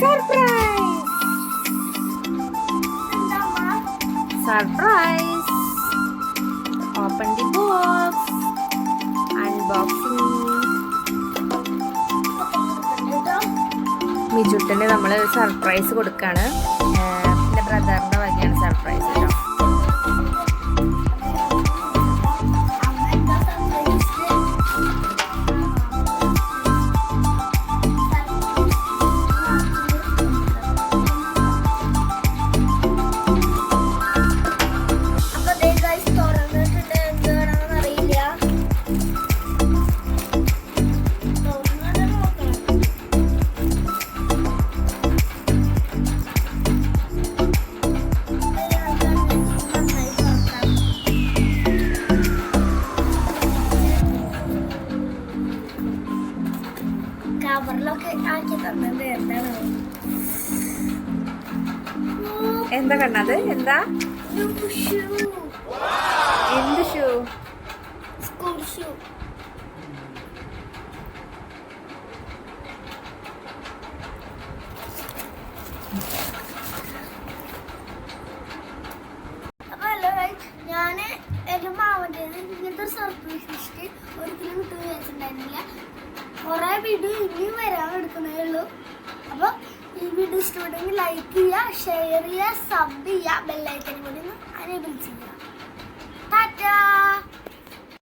Surprise surprise open the box unboxing മിജുട്ടന് നമ്മൾ surprise കൊടുക്കാണ്. എന്റെ എന്റെ ബ്രദറിന്റെ വകയാണ് സർപ്രൈസ് കേട്ടോ കവറിലൊക്കെ ആക്കി തന്നത് എന്താണ് എന്താ കണ്ണത്? എന്താ? എന്ത് ഷൂ? സ്കൂൾ ഷൂ ഞാൻ എന്റെ മാവന്റെ ഇങ്ങനത്തെ ഒരു സർപ്രൈസ് ലിസ്റ്റ് ഒരിക്കലും കിട്ടുമെന്ന് വിചാരിച്ചിട്ടുണ്ടായിരുന്നില്ല കുറേ വീഡിയോ ഇനിയും വരാൻ എടുക്കുന്നേ ഉള്ളൂ അപ്പോൾ ഈ വീഡിയോ ഇഷ്ടപ്പെട്ടെങ്കിൽ ലൈക്ക് ചെയ്യുക ഷെയർ ചെയ്യുക സബ് ചെയ്യുക ബെല്ലൈക്കനും കൂടി ഒന്ന് അനേബിൾ ചെയ്യുക.